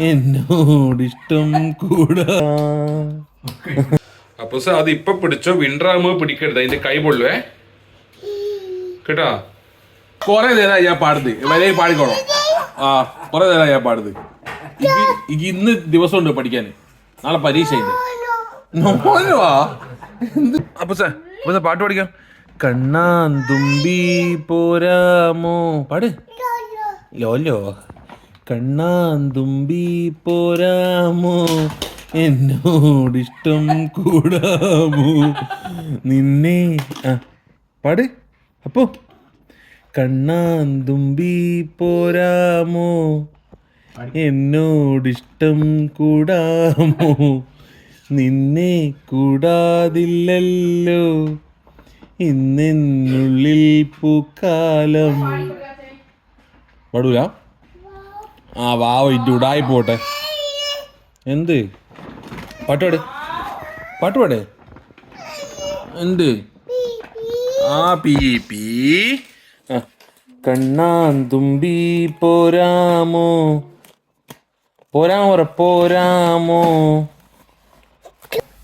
എന്നോടിഷ്ടം കൂടാ. അപ്പൊ സാർ അത് ഇപ്പൊ പിടിച്ചോ? വിൻഡ്രാമ് പിടിക്കരുത്. അതിന്റെ കൈ പൊള്ളുവേ. കേട്ടോ? കൊറേ നേരം ഞാൻ പാടുന്നത്. വരെ പാടിക്കോളാം. ആ കൊറേ നേരം ഞാൻ പാടുന്നത്. എനിക്ക് ഇന്ന് ദിവസം ഉണ്ട് പഠിക്കാൻ നാളെ പരീക്ഷ ഉണ്ട് നോലുവാ എന്ത്? അപ്പൊ സാർ അപ്പൊ സാർ പാട്ട് പഠിക്കാം. കണ്ണാൻ തുമ്പി പോരാമോ? പാട്. ലോലോ. കണ്ണാൻ തുമ്പി പോരാമോ? എന്നോടിഷ്ടം കൂടാമോ? നിന്നെ ആ പാട്. അപ്പോ കണ്ണാന്തുമ്പി പോരാമോ? എന്നോടിഷ്ടം കൂടാമോ? നിന്നെ കൂടാതില്ലല്ലോ. ഇന്നെന്നുള്ളിൽ പൂക്കാലം. പാടൂല. ആ വാവ് ഇറ്റ് ഉടായി പോട്ടെ. എന്ത്? പാട്ടുപാട് പാട്ടുപാട് എന്ത്? ആ പീ പീ. കണ്ണാന്തുമ്പി പോരാമോ? പോരാമോ? പോരാമോ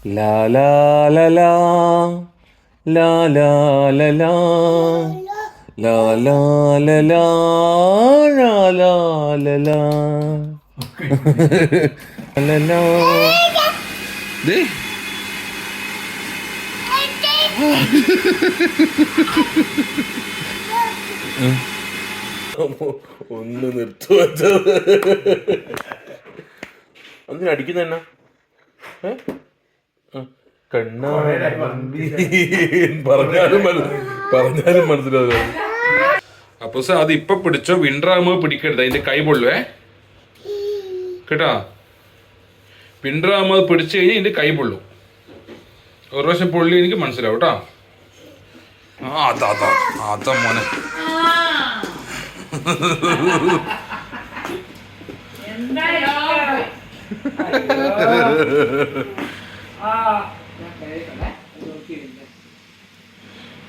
ലാലാലാ ലാ. ഒന്ന് നിർത്തു വെച്ചത്. ഒന്നിനു അടിക്കുന്ന കണ്ണാ. പറഞ്ഞാലും പറഞ്ഞാലും മനസ്സിലാവില്ല. അപ്പൊ സാർ അത് ഇപ്പൊ പിടിച്ചോ? വിൻഡ്രാമ് പിടിക്കരുത്. അതിന്റെ കൈ പൊള്ളുവേ. കേട്ടാ? വിൻഡ്രാമ് അത് പിടിച്ചു കഴിഞ്ഞാൽ ഇതിന്റെ കൈ പൊള്ളും. ഒരു പ്രാവശ്യം പൊള്ളി എനിക്ക് മനസ്സിലാവും കേട്ടാ. ആ അതാ മോനെ.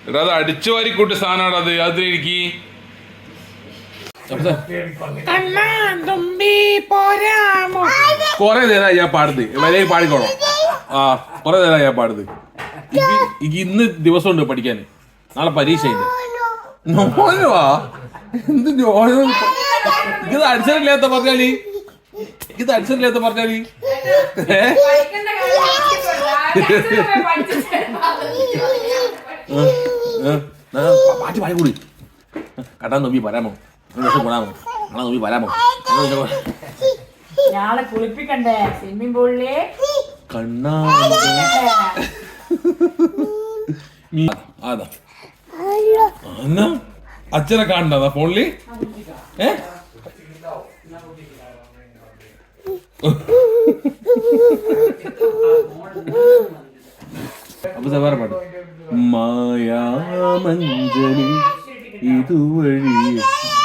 എടാ അത് അടിച്ചു വാരി കൂട്ടി സാധനമാണ് അത് അതിലെനിക്ക് കൊറേ നേരം ഞാൻ പാടുന്നത്. വരെ പാടിക്കോളാം. ആ കൊറേ നേരം ഞാൻ പാടുന്നത്. ഇന്ന് ദിവസം ഉണ്ട് പഠിക്കാൻ. നാളെ പരീക്ഷ ഉണ്ട് നോലുവാ? എന്ത് നോലോ ഇത് അടിച്ചിട്ടില്ലാത്ത പറഞ്ഞാൽ? ഇത് അടിച്ചിട്ടില്ലാത്ത പറഞ്ഞാൽ? പാട്ടി പാടി കൂടി കട്ടാൻ നോക്കി പറയാമോ ദിവസം കൂടാമോ നാളെ നോക്കി വരാമോ. ഞാളെ കുളിപ്പിക്കണ്ടേ? സ്വിമ്മിംഗ് പൂളിൽ കണ്ണാ അതാ. എന്നാ? അച്ഛനെ കാണണ്ട ഫോണിൽ? ഏ? അപ്പൊ സവാറ വേറെ പാട്ട്. മായാമഞ്ജലി ഇതുവഴി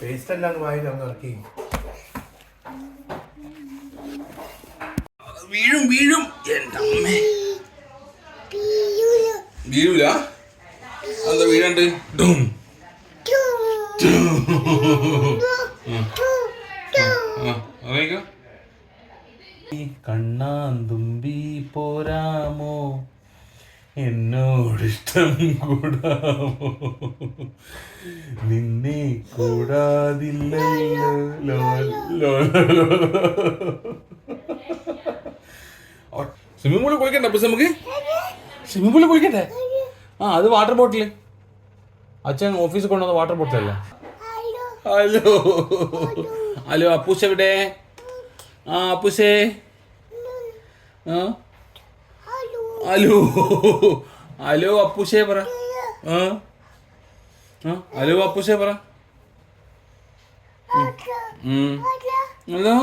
പേസ്റ്റ് എല്ലാം വായിൽ അങ്ങ് ഇറക്കി. വീഴും വീഴും. അമ്മേ. വീഴൂല? എന്താ വീഴണ്ട്? ഡും. കണ്ണാൻ തുമ്പി പോരാമോ? എന്നോടിഷ്ടം കൂടാമോ നിന്നെ കൂടാതില്ലോ സ്വിമ്മിംഗ് പൂളിൽ കുളിക്കണ്ടേ അപ്പൊ നമുക്ക്? സ്വിമ്മിംഗ് പൂളിൽ കുളിക്കണ്ടേ? ആ അത് വാട്ടർ ബോട്ടിൽ അച്ഛൻ ഓഫീസിൽ കൊണ്ടുവന്ന വാട്ടർ ബോട്ടിലല്ല ഹലോ. ഹലോ അപ്പൂസ് എവിടെ? ആ അപ്പൂസേ. ആ ഹലോ ഹലോ അപ്പുഷേ പറ അലോ അപ്പൂസേ പറ. ഹലോ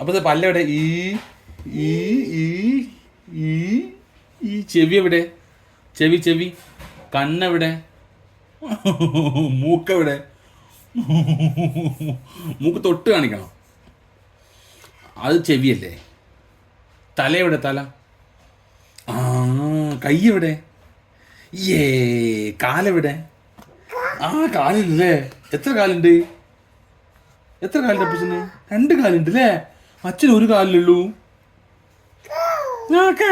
അപ്പൊ പല്ലെവിടെ ഈ ഈ ഈ ഈ ഈ ചെവി എവിടെ? ചെവി ചെവി. കണ്ണെവിടെ? മൂക്കെവിടെ? മൂക്ക് തൊട്ട് കാണിക്കണം. അത് ചെവിയല്ലേ? തല എവിടെ? തല. ആ കൈ എവിടെ? ഏ കാലെവിടെ ആ കാലില്ലേ എത്ര കാലുണ്ട്? എത്ര കാലുണ്ട് അപ്പച്ചന്? രണ്ട് കാലുണ്ട് അല്ലേ? അച്ഛന് ഒരു കാലിലുള്ളൂ ആ, കാ.